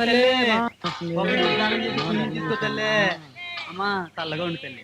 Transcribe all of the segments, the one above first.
తల్లి. తీసుకో అమ్మా చల్లగా ఉండు తల్లి.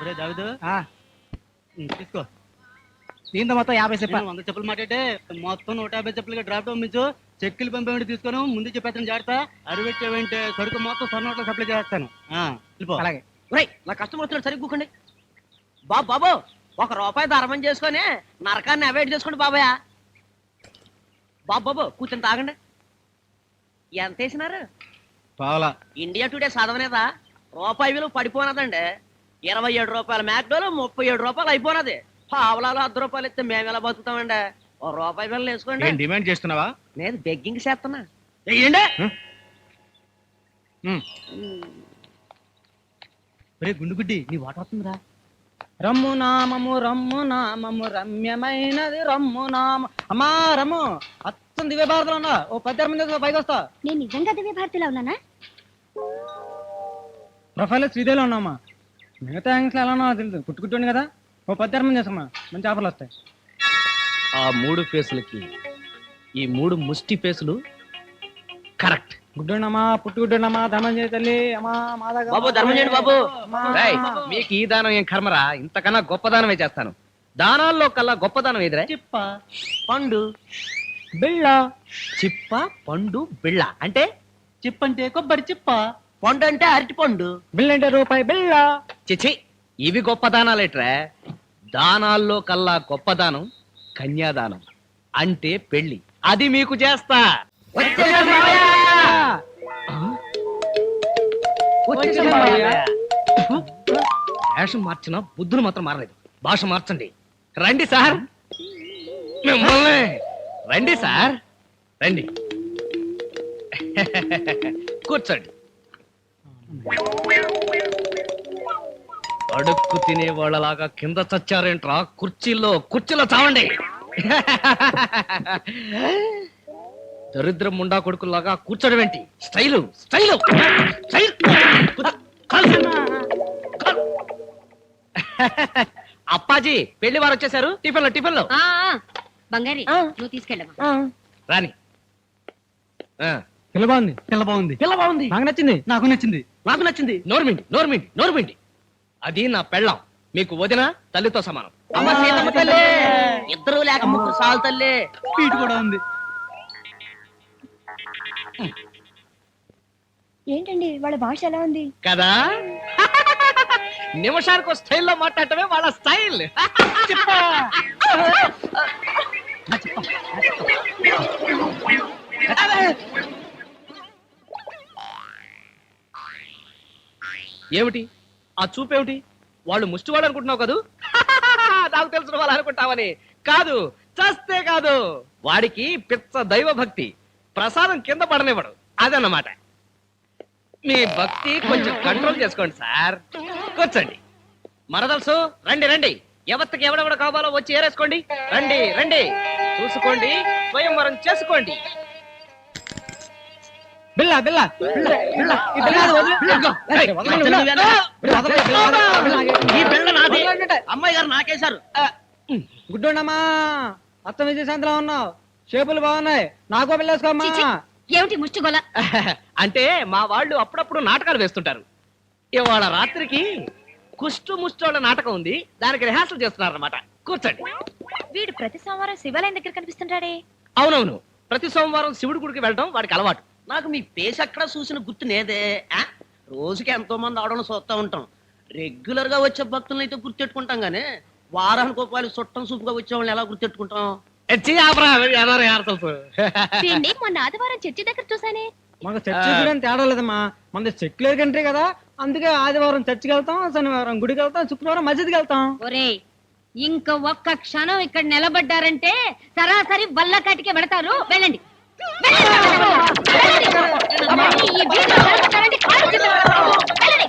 ఒరే దావిదు. తీసుకో. దీంతో మొత్తం యాభై చెప్ప. నేను వంద చెప్పులు మాట్లాడితే మొత్తం నూట యాభై చెప్పులుగా డ్రాప్ పంపించు చెక్కులు పంపేవాడి తీసుకొని. ముందు చెప్పేస్తాను జాగ్రత్త. అరవెట్టేవంటే సరుకు మొత్తం సొన్న నోట్లో సప్లై చేస్తాను అలాగే. ఒరేయ్ నా కస్టమర్ వస్తున్నాడు. సరిగ్గా కూకండి బాబు బాబు ఒక రూపాయి ధర్మం చేసుకొని నరకాన్ని అవాయిడ్ చేసుకోండి బాబాయ్. బాబు బాబు కూర్చొని తాగండి. ఎంత వేసినారు? పావలా. ఇండియా టుడే చదవనేదా రూపాయి విలువ పడిపోనదండి. ఇరవై ఏడు రూపాయల మ్యాక్డోలు ముప్పై ఏడు రూపాయలు అయిపోనది. పావలాలు అర్ధ రూపాయలు ఇస్తే మేము ఎలా బతుకుతామండి? ఓ రూపాయి బిల్లలు వేసుకోండి. డిమాండ్ చేస్తున్నావా? నేను బెగ్గింగ్ చేస్తున్నా. వెయ్యండి ఉమ్. ఒరే గుండు గుడ్డి నీ వాట వస్తుందిరా. రమ్ము నామము రమ్ము నామము రమ్యమైనది రమ్ము నామ. అమ్మా రమ్ము అత్తం దివ్య భారతలో ఉన్నా. ఓ పద్దెనిమిది మంది పైకి వస్తా. నేను నిజంగా దివ్య భారతిలో ఉన్నానా? ప్రొఫైల్ శ్రీదేవిలో ఉన్నామా? మిగతా యాంగిల్స్ ఎలా ఉన్నా తెలుసు కుట్టుకుంటుంది కదా. ఓ పద్దెనిమిది మంది చేసుకున్నా మంచి ఆఫర్లు వస్తాయి. ఆ మూడు ఫేసులకి ఈ మూడు ముష్టి ఫేసులు కరెక్ట్. గుడ్డున్నమ్మా పుట్టు గుడ్డున్నమ్మా ధర్మం చేయ తల్లి. అమ్మా మాదాగా బాబు ధర్మం చేయండి బాబు. రేయ్, మీకు ఈ దానం ఏం కర్మరా? ఇంతకన్నా గొప్ప దానమే చేస్తాను. దానాల్లో కల్లా గొప్ప దానం ఎదురే చిప్ప పండు. బిళ్ళ. చిప్ప పండు బిళ్ళ. అంటే? చిప్ప అంటే కొబ్బరి చిప్ప. పండు అంటే అరటి పండు. బిళ్ళ అంటే రూపాయి బిళ్ళ. చిచి ఇవి గొప్ప దానాలేట్రా దానాల్లో కల్లా గొప్ప దానం కన్యాదానం. అంటే పెళ్ళి అది మీకు చేస్తా. వచ్చేసాడు మావయ్య. వేషం మార్చిన బుద్ధులు మాత్రం మారలేదు. భాష మార్చండి. రండి సార్. మిమ్మల్ని. రండి సార్. రండి. కూర్చోండి. అడుక్కు తినే వాళ్ళలాగా కింద చచ్చారేంట్రా? కుర్చీల్లో కుర్చీలో చావండి. దరిద్రం ముండా కొడుకులాగా కూర్చోడం ఏంటి? Style style style. అప్పాజీ పెళ్ళి వారు వచ్చేసారు. టిఫిన్లో టిఫిన్లో. ఆ ఆ, బంగారి నువ్వు రాని ఆ, పిల్ల బాగుంది పిల్ల బాగుంది పిల్ల బాగుంది నాకు నచ్చింది. నాకు నచ్చింది. నాకు నచ్చింది. నోర్మిండి నోర్మిండి నోర్మిండి. అది నా పెళ్ళాం. మీకు వదిన తల్లితో సమానం. అమ్మ సీతమ్మ తల్లి. ఇద్దరు లేక ముగ్గురు సాలు తల్లి. స్వీట్ కూడా ఉంది. ఏంటండి వాళ్ళ భాష ఎలా ఉంది? కదా? నిమిషానికి స్టైల్లో మాట్లాడటమే వాళ్ళ స్టైల్. ఏమిటి? ఆ చూపేమిటి వాళ్ళు ముష్టి వాళ్ళు అనుకుంటున్నావు కదూ? నాకు తెలిసిన వాళ్ళు అనుకుంటావని. కాదు చస్తే కాదు. వాడికి పిచ్చ దైవ భక్తి ప్రసాదం కింద పడనివ్వడు. అదన్నమాట. మీ భక్తి కొంచెం కంట్రోల్ చేసుకోండి సార్. కూర్చోండి. మరదలుసు రండి రండి. ఎవరికి ఎవడెవడ కావాలో వచ్చి ఏరేసుకోండి. రండి రండి. చూసుకోండి స్వయంవరం చేసుకోండి. ఈ బిళ్ళ నాది. అమ్మాయి గారు నాకేశారు. గుడ్డున్నమ్మా అత్త విజయశాంతిలో ఉన్నావు. షేపులు బాగున్నాయి. నాకు చిచి. ఏమిటి ముష్టిగొల? అంటే మా వాళ్ళు అప్పుడప్పుడు నాటకాలు వేస్తుంటారు. ఇవాళ రాత్రికి కుష్టు ముష్టోళ్ళ నాటకం ఉంది. దానికి రిహార్సల్ చేస్తున్నారు అనమాట కూర్చోండి. వీడు ప్రతి సోమవారం శివాలయం దగ్గర కనిపిస్తుంటాడే. అవునవును. ప్రతి సోమవారం శివుడి గుడికి వెళ్ళడం వాడికి అలవాటు. నాకు మీ పేస్ ఎక్కడ చూసిన గుర్తు నేదే. ఆ? రోజుకి ఎంతో మంది ఆడడం చూస్తా ఉంటాం. రెగ్యులర్గా వచ్చే భక్తులను అయితే గుర్తెట్టుకుంటాం గానీ వారానికి రూపాయలు చుట్టం సూపుగా వచ్చే వాళ్ళని ఎలా గుర్తెట్టుకుంటాం? మొన్న ఆదివారం చర్చి దగ్గర చూసానే చర్చి తేడా లేదమ్మా మన సెక్యులర్ కంట్రీ కదా అందుకే ఆదివారం చర్చికి వెళ్తాం శనివారం గుడికి వెళ్తాం శుక్రవారం మస్జిద్కి వెళ్తాం ఒరే ఇంక ఒక్క క్షణం ఇక్కడ నిలబడ్డారంటే సరాసరి వల్లకాటికే వెడతారు వెళ్ళండి వెళ్ళండి. వెళ్ళండి. మళ్ళీ ఈ వీధిలో నిలబడ్డారంటే కాళ్ళు చేతులు పడతారు. వెళ్ళండి.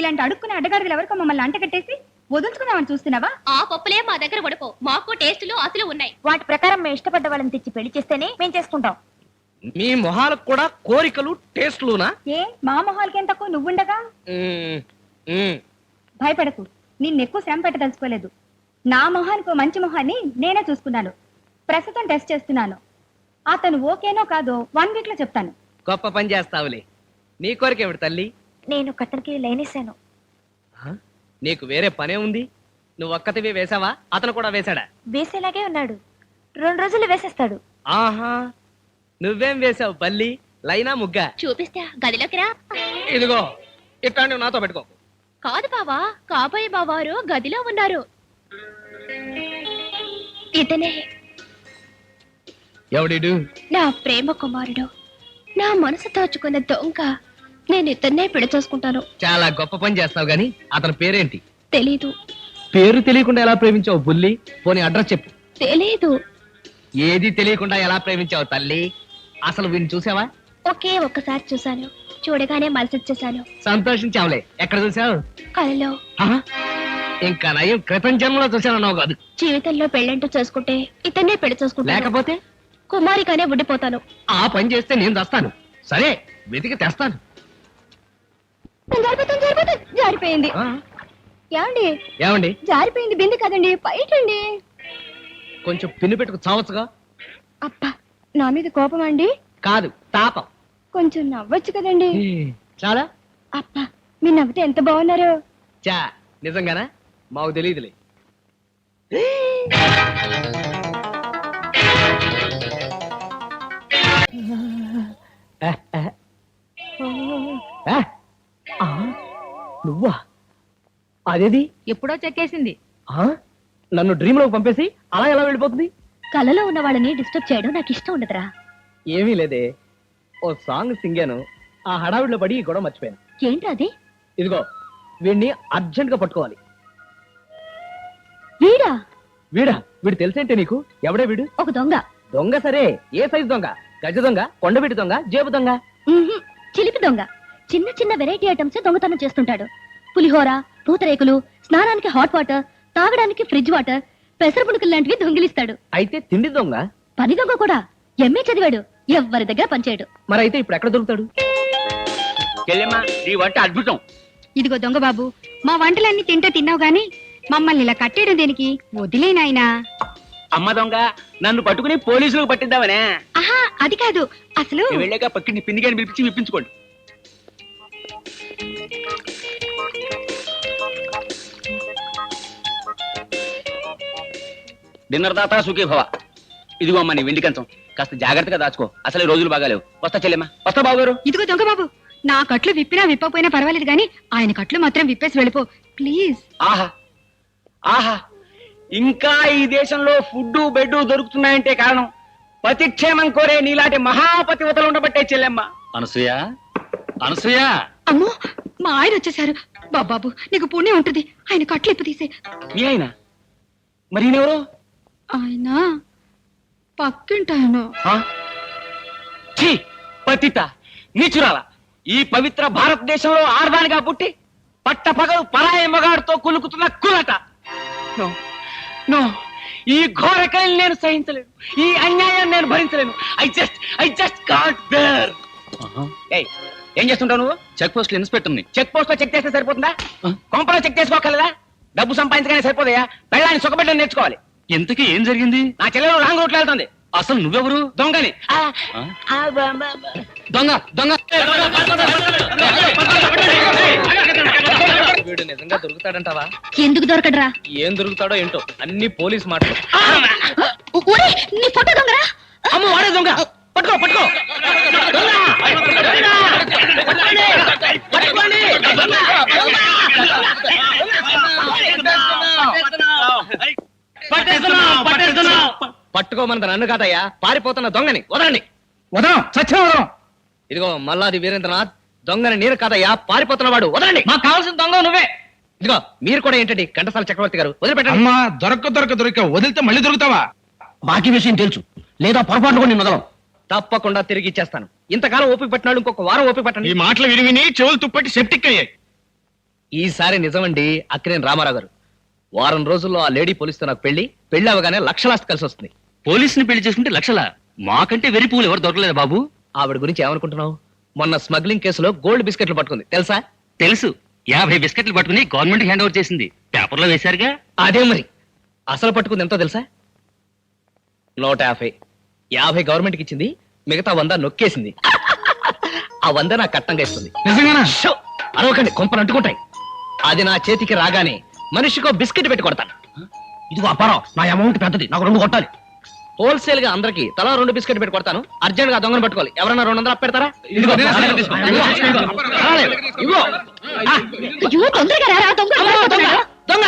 ఇలాంటి అడుక్కునే అడ్డగారులు ఎవరికో మమ్మల్ని అంట కట్టేసి వదులుచుకుందామని చూస్తున్నావా? ఆ పప్పులే మా దగ్గర ఉడకో మాకు టేస్టులు అసలు ఉన్నాయి. వాటి ప్రకారం మేము ఇష్టపడ్డ వాళ్ళని తెచ్చి పెళ్ళి చేస్తేనే మేము చేసుకుంటాం. మీ మొహాలకు కూడా కోరికలు టేస్ట్లునా? ఏ మా మొహాలకేం తక్కువ? నువ్వుండగా. భయపడకు. నిన్ను ఎక్కువ శ్రమ పెట్టదలుచుకోలేదు. నా మొహానికి మంచి మొహాన్ని నేనే చూసుకున్నాను. ప్రస్తుతం టెస్ట్ చేస్తున్నాను. అతను ఓకేనో కాదో వన్ వీక్లో చెప్తాను. గొప్ప పని చేస్తావులే. నీ కోరికేమిటి తల్లి? నేను కతనికి లేనేశాను. ఆ? నీకు వేరే పనే ఉంది? నువ్వు ఒక్కతివి వేసావా అతను కూడా వేశాడా? వేసేలాగే ఉన్నాడు. రెండు రోజులు వేసేస్తాడు. ఆహా. నువ్వేం వేసావు బల్లి? లైనా ముగ్గా? చూపిస్తా గదిలోకి రా. ఇదిగో ఇట్లా నువ్వు నాతో పెట్టుకో. కాదు బావా కాబోయే బావారు గదిలో ఉన్నారు. ఇతనే. ఎవడిడు? నా ప్రేమ కుమారుడు. నా మనసు దోచుకున్న దొంగ. నేను ఇతన్నే పెళ్ళి చేసుకుంటాను. చాలా గొప్ప పని చేస్తావు గాని అతని పేరేంటి? తెలీదు. పేరు తెలియకుండా ఎలా ప్రేమించావు బుల్లి? పోనీ అడ్రస్ చెప్పు. తెలీదు. ఏది తెలియకుండా ఎలా ప్రేమించావు తల్లి? అసలు వీడిని చూసావా? ఒకే ఒక్కసారి చూశాను. చూడగానే మనసొచ్చేసాను సంతోషించావులే. ఎక్కడ చూసావు? కలలో. ఆహా, ఇంకా నయం క్రితం జన్మలో చూసాను కాదు. జీవితంలో పెళ్ళంటూ చేసుకుంటే ఇతన్నే పెళ్ళి చేసుకుంటాను. లేకపోతే? కుమారిగానే ఉండిపోతాను. ఆ పని చేస్తే నేను తెస్తాను సరే వెతికి తెస్తాను. జారిపోతుంది జారిపోతుంది జారిపోయింది. ఏమండి? ఏమండి? జారిపోయింది బింది కదండి పైటండి కొంచెం పిన్ను పెట్టుకు చావచ్చుగా? అబ్బా నా మీద కోపం అండి? కాదు తాపం. కొంచెం నవ్వచ్చు కదండి. చాలా? అబ్బా మీరు నవ్వితే ఎంత బాగున్నారు? చా నిజంగానా? మాకు తెలియదులే. అదేది? ఎప్పుడో చెక్కేసింది. ఆ? నన్ను డ్రీమ్లోకి పంపేసి అలా ఎలా వెళ్ళిపోతుంది? కలలో ఉన్న వాళ్ళని డిస్టర్బ్ చేయడం నాకు ఇష్టం ఉండదురా. ఏమీ లేదే. ఓ సాంగ్ సింగాను. ఆ హడావిడిలో పడి ఈ గొడవ మర్చిపోయాను. ఏంట్రా అది? ఇదిగో వీడిని అర్జెంట్గా పట్టుకోవాలి. వీడా? వీడా? వీడు తెలుసేంటే నీకు? ఎవడే వీడు? ఒక దొంగ. దొంగ సరే. ఏ సైజు దొంగ? గజ దొంగ? కొండబిడి దొంగ? జేబు దొంగ? ఉహుం, చిలిపి దొంగ. చిన్న చిన్న వెరైటీ ఐటమ్స్ దొంగతనం చేస్తుంటాడు. పులిహోర పూతరేకులు స్నానానికి హాట్ వాటర్ తాగడానికి ఫ్రిడ్జ్ వాటర్ పెసర పుణుకులు లాంటివి దొంగిలిస్తాడు. అయితే తిండి దొంగ? పని దొంగ కూడా. ఎంఏ చదివాడు. ఎవ్వరి దగ్గర పనిచేయడు మరి అయితే ఇప్పుడు ఎక్కడ దొరుకుతాడు? చెల్లెమ్మా నీ వంట అద్భుతం. ఇదిగో దొంగ బాబు మా వంటలన్నీ తింటే తిన్నావు గాని మమ్మల్ని ఇలా కట్టేయడం దేనికి? వదిలే నాయనా. అమ్మ దొంగ నన్ను పట్టుకుని పోలీసులకు పట్టిద్దామనే. ఆహా అది కాదు. అసలు నేను వెళ్ళాక పక్కింటి పిలిపించి విప్పించుకోండి. డిన్నర్ దాతా సుఖీ భవ. ఇదిగో అమ్మా నీ వెండి కంచం. కాస్త జాగ్రత్తగా దాచుకో. అసలు ఈ రోజులు బాగాలేవు. వస్తా చెల్లెమ్మా. వస్తా బాబు గారు ఇదిగో దొంగ బాబు నా కట్లు విప్పినా విప్పపోయినా పర్వాలేదు గాని ఆయన కట్లు మాత్రం విప్పేసి వెళ్ళిపో. ప్లీజ్. ఆహా. ఆహా. ఇంకా ఈ దేశంలో ఫుడ్ బెడ్ దొరుకుతున్నాయంటే కారణం పతిక్షేమం కోరే నీలాంటి మహాపతివతలు ఉండబట్టే చెల్లెమ్మ. అనసూయ అనసూయ. అమ్మో మా ఆయన వచ్చేసారు బాబాబు నీకు పుణ్యం ఉంటుంది. ఆయన కట్లు ఇప్పు తీసే మీ ఆయన? మరి ఈయనెవరు? ఆయన పక్కింటాయన? ఛీ పతిత నీచురాల. ఈ పవిత్ర భారతదేశంలో ఆర్దానిగా పుట్టి పట్ట పగలు పరాయి మగాడితో కులుకుతున్న కులట. నో నో ఈ ఘోరకల్ని నేను సహించలేను. ఈ అన్యాయాన్ని నేను భరించలేను. I just I just can't bear. ఏయ్ ఏం చేస్తుంటావు నువ్వు? చెక్ పోస్ట్ ఇన్స్పెక్టర్ చెక్ పోస్ట్లో చెక్ చేస్తే సరిపోతుందా? కొంపలో చెక్ చేసుకోగలదా డబ్బు సంపాదించగానే సరిపోదయా పెళ్ళాన్ని సుఖపెట్టడం నేర్చుకోవాలి. ఇంతకీ ఏం జరిగింది? నా చెల్లెలు రాంగ్ రూట్లో వెళ్తుంది. అసలు నువ్వెవరు? దొంగని. దొంగ దొంగ. వీడు నిజంగా దొరుకుతాడంటావా? ఎందుకు దొరకడరా? ఏం దొరుకుతాడో ఏంటో అన్ని పోలీస్ మాటలు. ఒరే, నీ ఫోటో దొంగరా? అమ్మ వాడే దొంగ. పట్టుకో పట్టుకో. దొంగ! దొంగ! పట్టుకోండి! పట్టుకోండి! దొంగ! పట్టుకోమన్నది నన్ను కాదయ్యా. పారిపోతున్న దొంగని. వదలండి. వదం సత్యం వదం ఇదిగో మల్లాది వీరేంద్రనాథ్ దొంగని నేను కాదయ్యా. పారిపోతున్న వాడు. వదలండి. మాకు కావాల్సిన దొంగ నువ్వే. ఇదిగో మీరు కూడా ఏంటండి? ఘంటసాల చక్రవర్తి గారు. వదిలిపెట్టండి. అమ్మా దొరక్క దొరక దొరిక. వదిలితే మళ్ళీ దొరుకుతావా? బాకీ విషయం తెలుసు. లేదా పొరపాటు కూడా నేను వదలం. తప్పకుండా తిరిగి ఇచ్చేస్తాను. ఇంతకాలం ఓపిక పట్టినాడు ఇంకొక వారం ఓపిక ఈ పట్టండి మాటలు విని విని చెవులు తుప్పట్టి సెప్టిక్ అయ్యాయి. ఈసారి నిజమండి అక్కినేని రామారావు గారు. వారం రోజుల్లో ఆ లేడీ పోలీస్తో నాకు పెళ్ళి పెళ్ళి అవగానే లక్షలాస్తి కలిసి వస్తుంది. పోలీసుని పెళ్ళి చేసుకుంటే లక్షల? మాకంటే వెరి పువ్వులు ఎవరు దొరకలేదు బాబు? ఆవిడ గురించి ఏమనుకుంటున్నావు? మొన్న స్మగ్లింగ్ కేసులో గోల్డ్ బిస్కెట్లు పట్టుకుంది. తెలుసా? తెలుసు. యాభై బిస్కెట్లు పట్టుకుని గవర్నమెంట్ హ్యాండ్ ఓవర్ చేసింది. పేపర్లో వేశారుగా? అదే మరి. అసలు పట్టుకుంది ఎంతో తెలుసా? నూట యాభై. యాభై గవర్నమెంట్కి ఇచ్చింది మిగతా వంద నొక్కేసింది. ఆ వంద నాకు కట్టంగా ఇస్తుంది. నిజంగానా? షో! అరవకండి కొంపలు అంటుకుంటాయి. అది నా చేతికి రాగానే మనిషికో బిస్కెట్ పెట్టి కొడతాను. ఇదిగో అప్పారం నా అమౌంట్ పెద్దది నాకు రెండు కొట్టాలి. హోల్సేల్గా అందరికి తలా రెండు బిస్కెట్ పెట్టి కొడతాను. అర్జెంట్గా దొంగను పట్టుకోవాలి. ఎవరన్నా రెండు వందలు అప్పెడతారా? ఇదిగో, తొందరగా దొంగ.